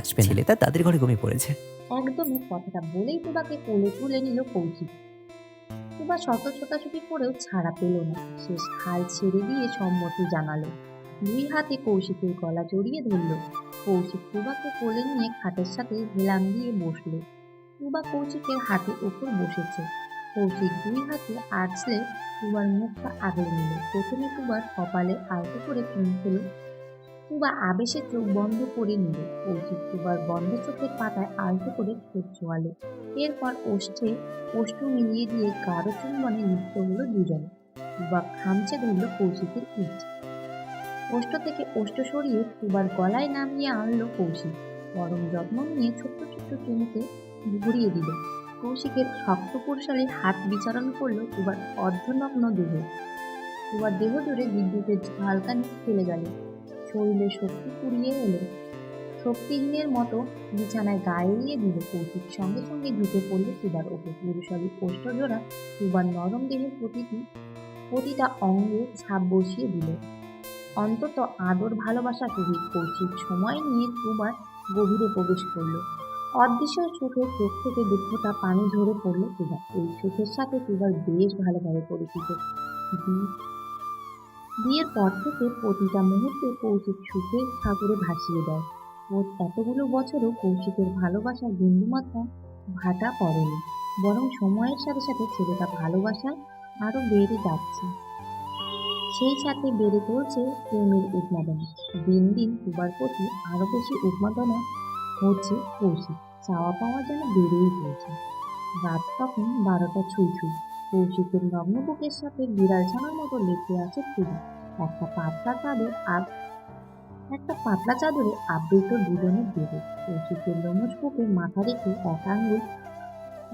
আসবে ছেলেটা তাদের ঘরে ঘুমিয়ে পড়েছে। কথাটা বলেই কোলে তুলে নিল কৌশিক শত ছোটাছুটি করেও ছাড়া পেল না। শেষ ছেড়ে দিয়ে সম্মতি জানালো। দুই হাতে কৌশিকের গলা জড়িয়ে ধরল। কৌশিক তুবাকে কোলে নিয়ে খাটের সাথে হেলান দিয়ে বসল। তুবা কৌশিকের হাতে উপর বসেছে। কৌশিক দুই হাতে আছলে তুবার মুখটা আগলে নিল। প্রথমে তুবার কপালে আলতো করে খেলো তুবা আবেশে চোখ বন্ধ করে নিল। কৌশিক তুবার বন্ধ চোখের পাতায় আলতো করে ঠোঁট ছোয়ালো এরপর ওষ্ঠে, ওষ্ঠ মিলিয়ে দিয়ে গাঢ় চুম্বনে লিপ্ত হলো দুজন তুবা খামচে ধরল কৌশিকের ইট। ওষ্ঠ থেকে ওষ্ঠ সরিয়ে তুবার গলায় নামিয়ে আনলো কৌশিক। গরম যত্ন নিয়ে ছোট্ট ছোট্ট চুমুকে ঘুরিয়ে দিল। কৌশিকের শক্ত পুরশালী হাত বিচারণ করল তুবার অর্ধনগ্ন দেহ। তুবার দেহ জুড়ে বিদ্যুতের ঝালকানি ফেলে গেল। শরীরে শক্তি ফুরিয়ে এলো। শক্তিহীনের মতো বিছানায় গায়ে এলিয়ে দিল কৌশিক সঙ্গে সঙ্গে ঝুঁকে পড়ল তুবার ওপর। পুরুষালী কোষ্ঠ জোড়া তুবার নরম দেহের প্রতিটি প্রতিটা অঙ্গে ছাপ বসিয়ে দিল। অন্তত আদর ভালোবাসা সহিত কৌশিক সময় নিয়ে তুবার গভীরে প্রবেশ করল। অদৃশ্য সুখে চোখ থেকে দুঃখটা পানি ঝরে পড়ল তুবার এই সুখের সাথে তুবার বেশ ভালোভাবে পরিচিত। বিয়ের পর থেকে প্রতিটা মুহূর্তে কৌশিক সুখের সাগরে ভাসিয়ে দেয়। ওর এতগুলো বছরও কৌশিকের ভালোবাসার বিন্দুমাত্রা ভাটা পড়েনি। বরং সময়ের সাথে সাথে ছেলেটা ভালোবাসায় আরও বেড়ে যাচ্ছে। সেই সাথে বেড়ে চলছে প্রেমের উন্মাদনা। দিন দিন তুবার প্রতি আরও বেশি উন্মাদনা হচ্ছে কৌশিক চাওয়া পাওয়া যেন বেড়েই চলছে। রাত তখন বারোটা ছুঁই ছুঁই। কৌশিকের নগ্ন বুকের সাথে বিড়াল ছানার মতো লেগে আছে তুবা একটা পাতলা চাদর আর একটা পাতলা চাদরে আবৃত দুজনের দেবে কৌশিকের লোমস বুকে মাথা রেখে এক আঙ্গুল,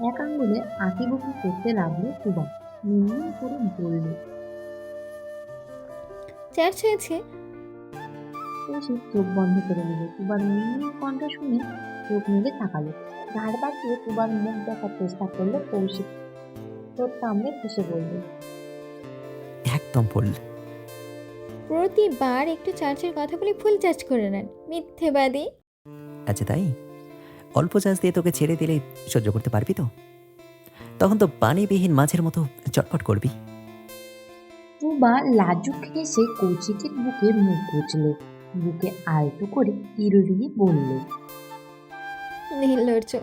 এক আঙ্গুলে আঁকি বুকি করতে লাগল তুবা মিনমিন করে বলল চার্জ হয়েছে কৌশিক চোখ বন্ধ করে নিল। তুবার মিনমিন কণ্ঠ শুনে চোখ মেলে তাকালো। ধার বাঁকিয়ে তুবার মুখ দেখার চেষ্টা করল কৌশিক। তোর সামনে ফেসে বলল একদম পড়ল প্রতিবার একটু চার্জের কথা বলে ফুল চার্জ করে নেন মিথ্যেবাদী। আচ্ছা তাই? অল্প চাষ দিয়ে তোকে ছেড়ে দিলে সহ্য করতে পারবি তো? তখন তো পানিবিহীন মাছের মতো চটপট করবি। তুবা লাজুক হেসে কৌশিকের বুকে মুখ গুজল। বুকে আলতো করে ইরুড়িয়ে বলল নির্লজ্জ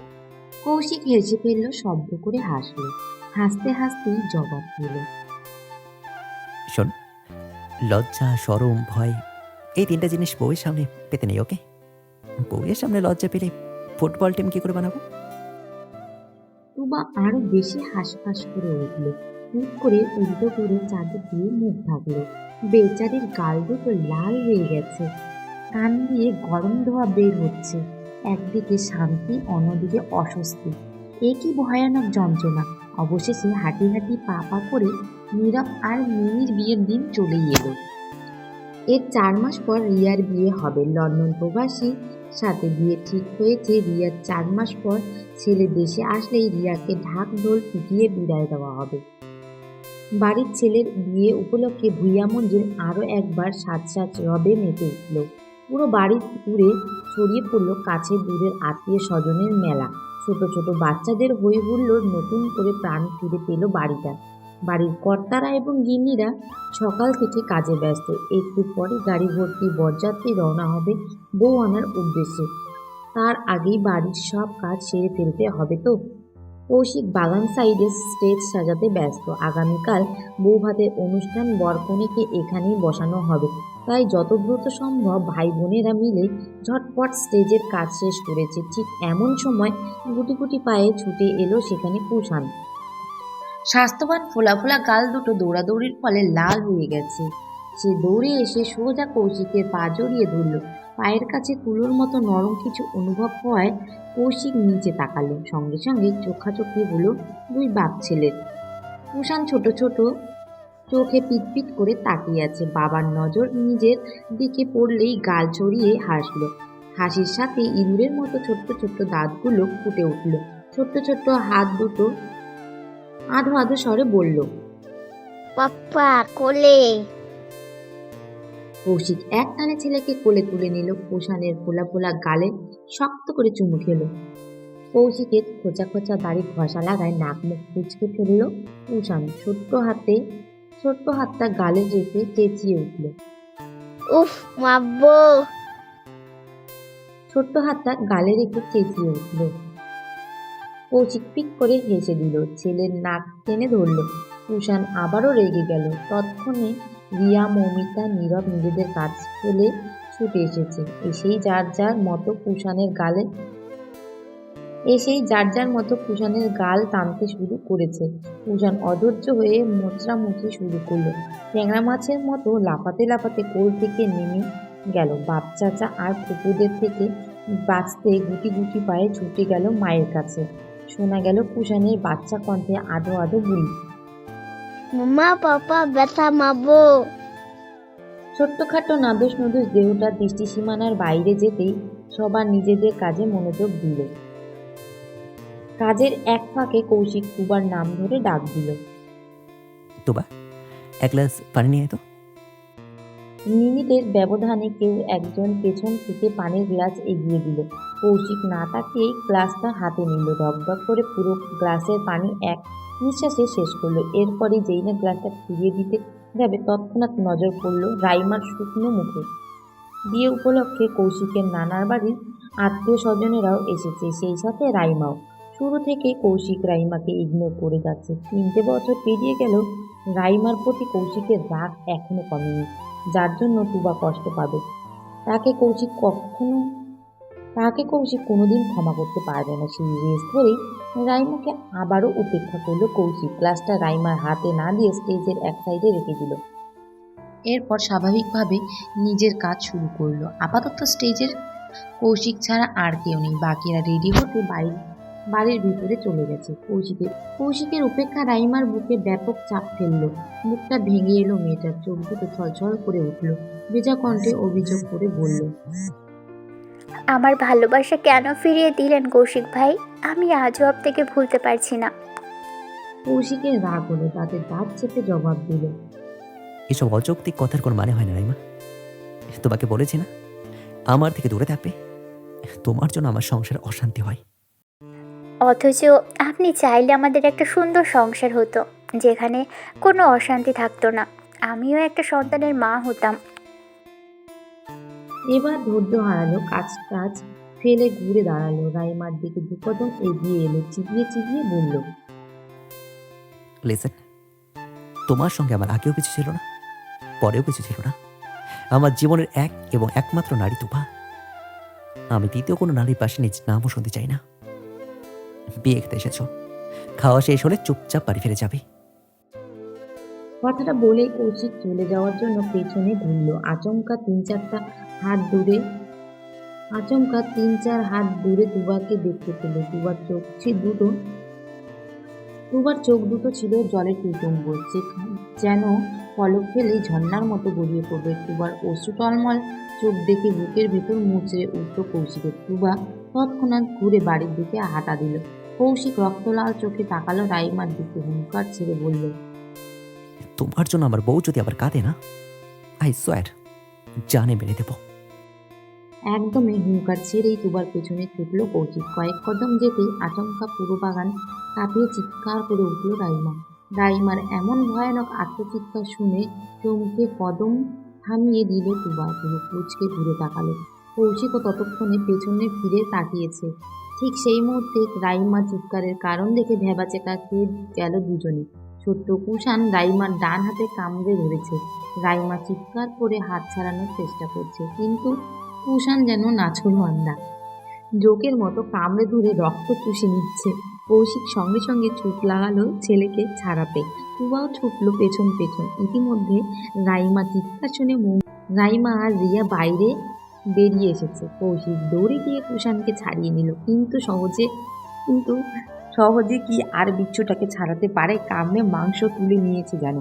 কৌশিক হেসে ফেলল শব্দ করে হাসলো। হাসতে হাসতেই জবাব দিল শোন লজ্জা সরম ভয় এই তিনটা জিনিস বউয়ের সামনে পেতে নেই ওকে? বউয়ের সামনে লজ্জা পেলে ফুটবল টিম কি করে বানাবো? তুবা আরও বেশি হাঁসফাঁস করে উঠল। হুট করে উল্টো করে চাদর দিয়ে মুখ ঢাকলো। বেচারির গাল দুটো লাল হয়ে গেছে। কান দিয়ে গরম ধোয়া বের হচ্ছে। একদিকে শান্তি, অন্যদিকে অস্বস্তি। এ কি ভয়ানক যন্ত্রণা? অবশেষে হাঁটি হাঁটি পা পা করে নীরব আর মিনির বিয়ের দিন চলেই এলো। এর চার মাস পর রিয়ার বিয়ে হবে। লন্ডন প্রবাসী, সাথে বিয়ে ঠিক হয়েছে। রিয়ার চার মাস পর ছেলে দেশে আসলেই রিয়াকে ঢাক ঢোল পিটিয়ে বিদায় দেওয়া হবে। বাড়ির ছেলের বিয়ে উপলক্ষে ভুইয়া মঞ্জিল আরও একবার সাজ সাজ রবে মেতে উঠল। পুরো বাড়ির দূরে ছড়িয়ে পড়ল কাছে দূরের আত্মীয় স্বজনের মেলা। ছোট ছোট বাচ্চাদের হই হুল্লোড় নতুন করে প্রাণ ফিরে পেল বাড়িটা। বাড়ির কর্তারা এবং গিন্নিরা সকাল থেকে কাজে ব্যস্ত। একটু পরে গাড়ি ভর্তি বরযাত্রী রওনা হবে বউ আনার উদ্দেশ্যে। তার আগেই বাড়ির সব কাজ সেরে ফেলতে হবে তো? কৌশিক বাগান সাইডে স্টেজ সাজাতে ব্যস্ত। আগামীকাল বউ ভাতের অনুষ্ঠান বরকনেকে এখানেই বসানো হবে। তাই যত দ্রুত সম্ভব ভাই বোনেরা মিলে ঝটপট স্টেজের কাজ শেষ করেছে। ঠিক এমন সময় গুটি গুটি পায়ে ছুটে এলো সেখানে কুষাণ। স্বাস্থ্যবান ফোলা ফোলা গাল দুটো দৌড়াদৌড়ির ফলে লাল হয়ে গেছে। সে দৌড়ে এসে সোজা কৌশিকের পা জড়িয়ে ধরল। পায়ের কাছে তুলোর মতো নরম কিছু অনুভব হওয়ায় কৌশিক নিচে তাকালো সঙ্গে সঙ্গে চোখাচোখি হলো দুই বাপ ছেলের। কুষাণ ছোট ছোট চোখে পিটপিট করে তাকিয়ে আছে। বাবার নজর নিজের দিকে পড়লেই গাল চড়িয়ে হাসল। হাসির সাথে ইঁদুরের মতো ছোট্ট ছোট্ট দাঁতগুলো ফুটে উঠল। ছোট্ট ছোট্ট হাত দুটো আধো আধো স্বরে বলল, পাপ্পা, কোলে? কৌশিক এক টানে ছেলেকে কোলে তুলে নিল। কুষাণের ফোলা ফোলা গালে শক্ত করে চুমু খেলো। কৌশিকের খোঁচা খোঁচা দাড়ি ঘষা লাগায় নাক মুখ কুচকে ফেলল কুষাণ ছোট্ট হাতে ছোট্ট হাতটা গালে রেখে চেঁচিয়ে উঠল। উফ মাব্বো। ছোট্ট হাতটা গালে রেখে চেঁচিয়ে উঠল। কৌশিক পিক করে হেসে দিল। ছেলের নাক টেনে ধরল। কুষাণ আবারও রেগে গেল। তৎক্ষণে রিয়া, মৌমিতা, নীরব নিজেদের কাজ ফেলে ছুটে এসেছে। এসেই যার যার মতো কুষাণের গালে, এসেই যার যার মতো কুষাণের গাল টানতে শুরু করেছে। কুষাণ অধৈর্য হয়ে মোচড়ামুচি শুরু করল। ট্যাংরা মাছের মতো লাফাতে লাফাতে কোল থেকে নেমে গেল। বাপ, চাচা আর কুকুরদের থেকে বাঁচতে গুটি গুটি পায়ে ছুটে গেল মায়ের কাছে। শোনা গেল কুষাণের বাচ্চা কণ্ঠে আধো আধো বুলি মামা পাপা ব্যথা মাব্বো ছোট্টখাটো নাদুস নদুস দেহটা দৃষ্টি সীমানার বাইরে যেতেই সবার নিজেদের কাজে মনোযোগ দিল। কাজের এক ফাঁকে কৌশিক কুবার নাম ধরে ডাক দিল। তোবা এক গ্লাস পানি নিয়ে আয় তো। মিনিটের ব্যবধানে কেউ একজন পেছন থেকে পানির গ্লাস এগিয়ে দিল। কৌশিক না তাকিয়েই গ্লাসটা হাতে নিল। ধকধক করে পুরো গ্লাসের পানি এক নিঃশ্বাসে শেষ করল। এরপরে যেই না গ্লাসটা ফিরিয়ে দিতে যাবে তৎক্ষণাৎ নজর পড়ল রাইমার শুকনো মুখে। বিয়ে উপলক্ষে কৌশিকের নানার বাড়ির আত্মীয় স্বজনেরাও এসেছে, সেই সাথে রাইমাও। শুরু থেকে কৌশিক রাইমাকে ইগনোর করে যাচ্ছে। তিনটে বছর পেরিয়ে গেল রাইমার প্রতি কৌশিকের রাগ এখনও কমেনি, যার জন্য টুবা কষ্ট পাবে। তাকে কৌশিক কখনো তাকে কৌশিক কোনোদিন ক্ষমা করতে পারবে না। সেই রেস ধরেই রাইমাকে আবারও উপেক্ষা করল কৌশিক। ক্লাসটা রাইমার হাতে না দিয়ে স্টেজের এক সাইডে রেখে দিল। এরপর স্বাভাবিকভাবে নিজের কাজ শুরু করল। আপাতত স্টেজের কৌশিক ছাড়া আর কেউ নেই। বাকিরা রেডি হতে বাড়ি, বাড়ির ভিতরে চলে গেছে। কৌশিকের কৌশিকের উপেক্ষা রাইমার বুকে ব্যাপক চাপ ফেলল। মুখটা ভেঙে এলো মেয়েটার। চোখ দুটো ছলছল করে উঠল। ভেজা কণ্ঠে অভিযোগ করে বলল আমার ভালোবাসা কেন ফিরিয়ে দিলেন কৌশিক ভাই? আমি আজও আপনাকে ভুলতে পারছি না। কৌশিকের রাগ হলো তাদের দাঁত চেপে জবাব দিল। এসব অযৌক্তিক কথার কোনো মানে হয় না রাইমা। তোমাকে বলেছি না? আমার থেকে দূরে থাকবে। তোমার জন্য আমার সংসার অশান্তি হয়। অথচ আপনি চাইলে আমাদের একটা সুন্দর সংসার হতো যেখানে কোনো অশান্তি থাকতো না। আমিও একটা সন্তানের মা হতাম। এবার ধৈর্য হারালো কাজ টাজ ফেলে ঘুরে দাঁড়াল। রাইমার দিকে দু কদম এগিয়ে এলো চিবিয়ে চিবিয়ে বলল লিসেন তোমার সঙ্গে আমার আগেও কিছু ছিল না পরেও কিছু ছিল না। আমার জীবনের এক এবং একমাত্র নারী তুফা আমি দ্বিতীয় কোনো নারীর পাশে নিজ নামও শুনতে চাই না। বিয়ে খেতে এসেছ খাওয়া শেষ হলে চুপচাপ বাড়ি ফিরে যাবে। কথাটা বলে কৌশিক চলে যাওয়ার জন্য পেছনে ঘুরলো আচমকা তিন চারটা হাত দূরে। আচমকা তিন চার হাত দূরে দুবাকে দেখতে পেল। দুবার চোখ দুটো। দুবার চোখ দুটো ছিল জলের টুটুম্ব যেন পলক ফেলে ঝর্ণার মতো গড়িয়ে পড়বে। দুবার অশ্রু টলমল, চোখ দেখে বুকের ভেতর মুচড়ে উঠল কৌশিকের। তুবা তৎক্ষণাৎ ঘুরে বাড়ির দিকে হাঁটা দিল। কৌশিক রক্তলাল চোখে তাকালো রাইমার দিকে। হুঙ্কার ছেড়ে বলল, তোমার জন্য আমার বউ যদি আবার কাঁদে না আই সোয়ার জানে মেরে দেবো। একদমই হুঙ্কার ছেড়েই দুবার পেছনে ছুটল কৌশিক কয়েক কদম যেতেই আচমকা পুরো বাগান কাঁপিয়ে চিৎকার করে উঠল রাইমা। রাইমার এমন ভয়ানক আত্মচিৎকার শুনে চমকে কদম থামিয়ে দিল তুবা পুরো কুচকে ঘুরে তাকালো। কৌশিকও ততক্ষণে পেছনে ফিরে তাকিয়েছে। ঠিক সেই মুহূর্তে রাইমা চিৎকারের কারণ দেখে ভেবাচেকা খেয়ে গেল দুজনে। ছোট্ট কুষাণ রাইমার ডান হাতে কামড়ে ধরেছে। রাইমা চিৎকার করে হাত ছাড়ানোর চেষ্টা করছে, কিন্তু কুষাণ যেন নাছুর আন্দা জোকের মতো কামড়ে ধরে রক্ত চুষে নিচ্ছে। কৌশিক সঙ্গে সঙ্গে ছুট লাগালো ছেলেকে ছাড়াতে। তুবাও ছুটলো পেছন পেছন। ইতিমধ্যে রাইমা চিৎকার শুনে রাইমা আর রিয়া বাইরে বেরিয়ে এসেছে। কৌশিক দৌড়ে গিয়ে কুষাণকে ছাড়িয়ে নিল। কিন্তু সহজে কিন্তু সহজে কি আর বিচ্ছুটাকে ছাড়াতে পারে? কামড়ে মাংস তুলে নিয়েছে যেন।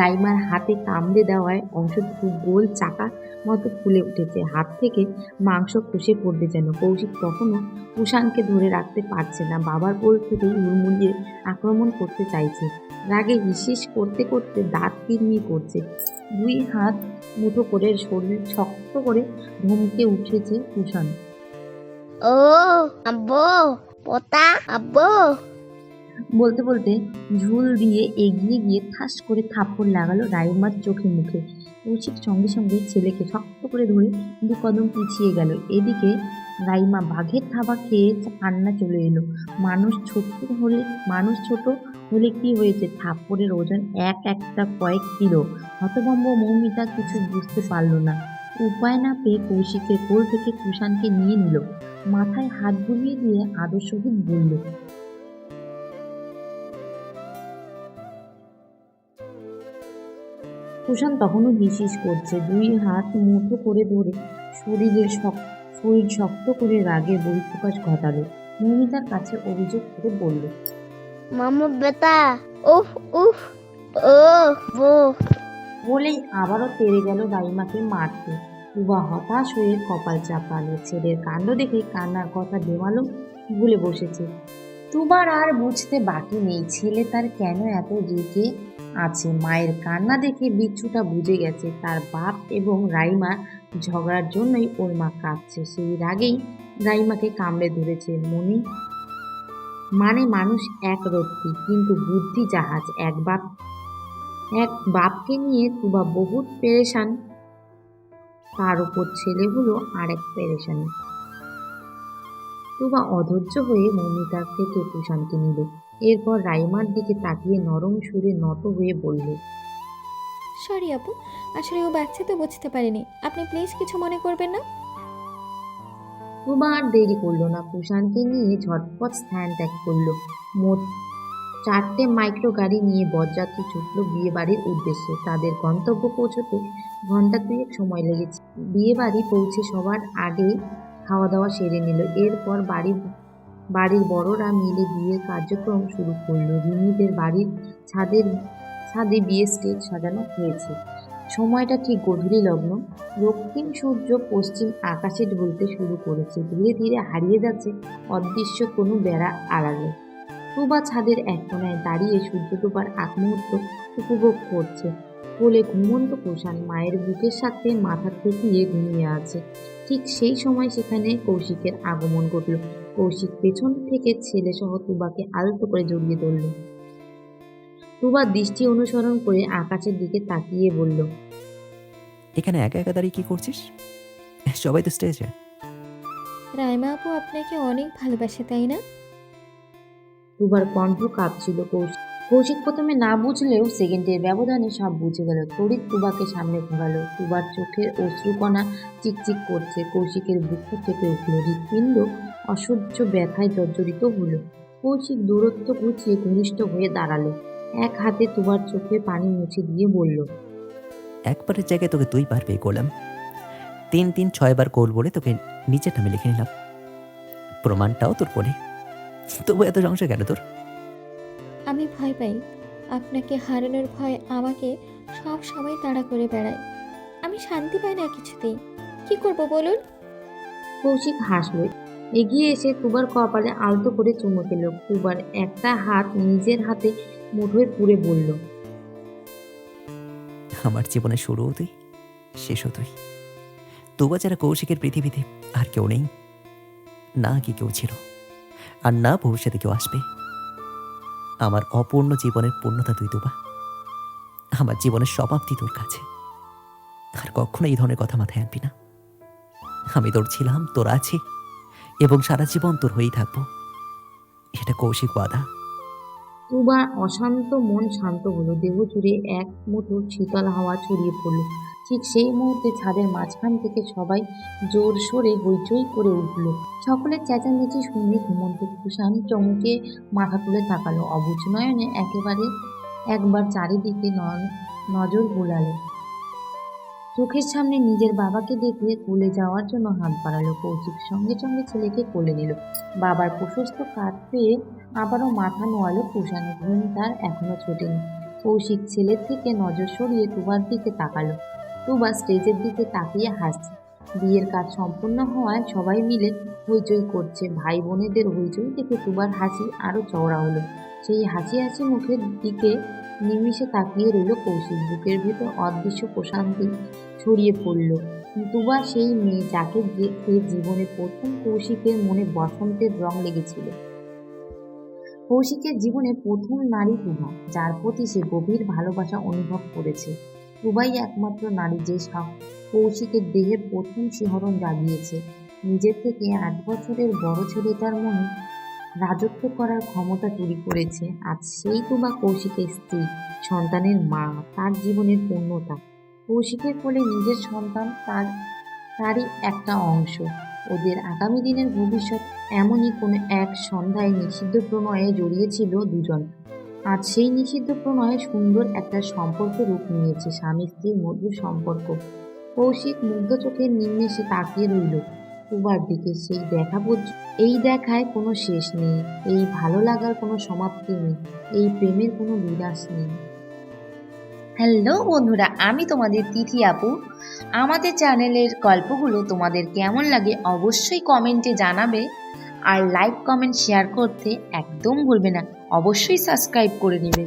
রাইমার হাতে কামড়ে দেওয়ায় অংশটুকু গোল চাকা মতো ফুলে উঠেছে। হাত থেকে মাংস খসে পড়বে যেন। কৌশিক তখনও কুষাণকে ধরে রাখতে পারছে না। বাবার কোল থেকেই হুড়মুড়িয়ে আক্রমণ করতে চাইছে। রাগে হিসিস করতে করতে দাঁত কিরমির করছে। দুই হাত মুঠো করে শরীর শক্ত করে ধমকে উঠেছে কুষাণ। ও, আব্বু, পোতা, আব্বু। বলতে বলতে ঝুল দিয়ে এগিয়ে গিয়ে ঠাস করে থাপ্পড় লাগালো রায়মার চোখে মুখে। কৌশিক সঙ্গে সঙ্গে ছেলেকে শক্ত করে ধরে দু কদম পিছিয়ে গেল। এদিকে রাইমা বাঘের থাবা খেয়ে কান্না চলে এলো। মানুষ ছোট হলে, মানুষ ছোট হলে কি হয়েছে? থাপ্পড়ের ওজন এক একটা কয়েক কিলো। হতভম্ব মৌমিতা কিছু বুঝতে পারল না। উপায় না পেয়ে কৌশিকের কোল থেকে কুষাণকে নিয়ে নিল। মাথায় হাত বুলিয়ে দিয়ে আদর সহিত বলল কুষাণ তখনও হিসিস করছে দুই হাত মুঠো করে ধরে শরীরের শক- শরীর শক্ত করে রাগে বহিঃপ্রকাশ ঘটালো। মৌমিতার কাছে অভিযোগ করে বলল মামু বেটা উফ উফ ও বো বলেই আবারও তেড়ে গেল রাইমাকে মারতে। তুবা হতাশ হয়ে কপাল চাপালো। ছেলের কাণ্ড দেখে কান্নার কথা বেমালুম ভুলে বসেছে। তুবার আর বুঝতে বাকি নেই। ছেলে তার কেন এত রেগে আছে। মায়ের কান্না দেখে বিচ্ছুটা বুঝে গেছে, তার বাপ এবং রাইমা ঝগড়ার জন্যই ওর মা কাঁদছে। সেই রাগেই রাইমাকে কামড়ে ধরেছে মনি। মানে মানুষ এক রত্তি, কিন্তু বুদ্ধি জাহাজ। এক বাপ, এক বাপকে নিয়ে তুবা বহুত পেরেশান। তার উপর ছেলেগুলো আরেক পেরেশানি। তুবা অধৈর্য হয়ে মমিতার থেকে কুষাণকে নিল। এরপর রাইমার দিকে তাকিয়ে নরম সুরে নত হয়ে বলল সরি আপু আসলে ও বাচ্চা তো বুঝতে পারেনি। আপনি প্লিজ কিছু মনে করবেন না? তুবা আর দেরি করল না। কুষাণকে নিয়ে ঝটপট স্থান ত্যাগ করল। মোট চারটে মাইক্রো গাড়ি নিয়ে বরযাত্রী ছুটল বিয়ে বাড়ির উদ্দেশ্যে। তাদের গন্তব্য পৌঁছতে ঘণ্টা দুয়েক সময় লেগেছে। বিয়ে বাড়ি পৌঁছে সবার আগে খাওয়া দাওয়া সেরে নিল। এরপর বাড়ির বাড়ির বড়রা মিলে বিয়ের কার্যক্রম শুরু করল। রিমিদের বাড়ির ছাদের ছাদে বিয়ে স্টেজ সাজানো হয়েছে। সময়টা ঠিক গধূলি লগ্ন। রক্তিম সূর্য পশ্চিম আকাশে ঢলতে শুরু করেছে। ধীরে ধীরে হারিয়ে যাচ্ছে অদৃশ্য কোনো বেড়া আড়ালে। তুবা ছাদের এক কোনায় দাঁড়িয়ে সূর্য ডোবার আগ মুহূর্ত উপভোগ করছে। কোলে ঘুমন্ত কুষাণ মায়ের বুকের সাথে মাথা ঠেকিয়ে ঘুমিয়ে আছে। ঠিক সেই সময় সেখানে কৌশিকের আগমন ঘটল। কৌশিক পেছন থেকে ছেলে সহ তুবাকে আলতো করে জড়িয়ে ধরল। তুবা দৃষ্টি অনুসরণ করে আকাশের দিকে তাকিয়ে বলল এখানে একা একা দাঁড়িয়ে কি করছিস? সবাই তো স্টেজে। রাইমা আপু আপনাকে অনেক ভালোবাসে তাই না? তুবার কণ্ঠ কাঁপছিল কৌশিক। কৌশিক প্রথমে না বুঝলেও সেকেন্ডের ব্যবধানে সব বুঝে গেল। তড়িৎ তুবাকে সামনে ঘোরালো। তুবার চোখের অশ্রুকণা চিকচিক করছে। কৌশিকের বুক কেঁপে উঠল। হৃৎপিণ্ড অসহ্য ব্যথায় জর্জরিত হলো। কৌশিক দূরত্ব ঘুচিয়ে ঘনিষ্ঠ হয়ে দাঁড়াল। এক হাতে তুবার চোখে পানি মুছে দিয়ে বলল, একবারের জায়গায় তোকে দুইবার পে করলাম। তিন তিন ছয়বার কোল বলে তোকে নিচের নামে লিখে নিলাম। প্রমাণটাও তোর পরে তবু এত সংশয় কেন তোর? ভয় পাই। আপনাকে হারানোর ভয় আমাকে সব সময় তাড়া করে বেড়ায়। আমি শান্তি পাই না কিছুতেই। কি করব বলুন? কৌশিক হাসলো। এগিয়ে এসে তুবার কপালে আলতো করে চুমু খেল। তুবার একটা হাত নিজের হাতে মুঠোয় পুরে বলল আমার জীবনে শুরুও তুই শেষও তুই। তোবা যারা কৌশিকের পৃথিবীতে আর কেউ নেই। না কি কেউ ছিল। আর না ভবিষ্যতে কেউ আসবে। আমার অপূর্ণ জীবনের পূর্ণতা তুই তোবা আমার জীবনের সমাপ্তি তোর কাছে। আর কখনো এই ধরনের কথা মাথায় আনবি না। আমি তোর ছিলাম, তোর আছি, এবং সারা জীবন তোর হয়েই থাকব। এটা কৌশিক বাধা তুবার অশান্ত মন শান্ত হলো দেহ জুড়ে এক মুঠো শীতল হাওয়া ছড়িয়ে পড়ল। ঠিক সেই মুহূর্তে ছাদের মাঝখান থেকে সবাই জোর সোরে হইচই করে উঠল। সকলের চেঁচামেচি শুনে ঘুমন্ত কুষাণ চমকে মাথা তুলে তাকালো। অবুঝ নয়নে একেবারে একবার চারিদিকে নজর বুলালো। চোখের সামনে নিজের বাবাকে দেখে কোলে যাওয়ার জন্য হাত বাড়ালো। কৌশিক সঙ্গে সঙ্গে ছেলেকে কোলে নিল। বাবার প্রশস্ত কাঠ পেয়ে আবারও মাথা নোয়ালো কুষাণে ঘুম তার এখনও ছোটেনি। কৌশিক ছেলের থেকে নজর সরিয়ে তুবার দিকে তাকালো। তুবা স্টেজের দিকে তাকিয়ে হাসছে। বিয়ের কাজ সম্পূর্ণ হওয়ায় সবাই মিলে হইচই করছে। ভাই বোনেদের হইচই দেখে তুবার হাসি আরও চওড়া হলো। সেই হাসি হাসি মুখের দিকে নিমিষে তাকিয়ে রইল কৌশিক। বুকের ভেতর অদৃশ্য প্রশান্তি ছড়িয়ে পড়ল। তুবা সেই মেয়ে যাকে দেখে জীবনে প্রথম কৌশিকের মনে বসন্তের রং লেগেছিল। কৌশিকের জীবনে প্রথম নারী তুবা যার প্রতি সে গভীর ভালোবাসা অনুভব করেছে। তুবাই একমাত্র নারী যে কৌশিকের দেহের প্রথম শিহরণ জাগিয়েছে। নিজের থেকে আট বছরের বড় ছেলেটার মনে রাজত্ব করার ক্ষমতা তৈরি করেছে। আজ সেই তুবা কৌশিকের স্ত্রী, সন্তানের মা, তার জীবনের পূর্ণতা। কৌশিকের কোলে নিজের সন্তান, তার, তারই একটা অংশ। ওদের আগামী দিনের ভবিষ্যৎ এমনই কোনো এক সন্ধ্যায় নিষিদ্ধ প্রণয়ে জড়িয়েছিল দুজন। আজ সেই নিষিদ্ধ প্রণয়ে সুন্দর একটা সম্পর্ক রূপ নিয়েছে স্বামী স্ত্রীর মধুর সম্পর্ক। কৌশিক মুগ্ধ চোখের নিম্নেসে তাকিয়ে রইল। তুবার দিকে সেই দেখা পর্যন্ত এই দেখায় কোনো শেষ নেই। এই ভালো লাগার কোনো সমাপ্তি নেই। এই প্রেমের কোনো বিনাশ নেই। হ্যালো বন্ধুরা, আমি তোমাদের তিথি আপু। আমাদের চ্যানেলের গল্পগুলো তোমাদের কেমন লাগে অবশ্যই কমেন্টে জানাবে। আর লাইক, কমেন্ট, শেয়ার করতে একদম ভুলবে না। অবশ্যই সাবস্ক্রাইব করে নেবে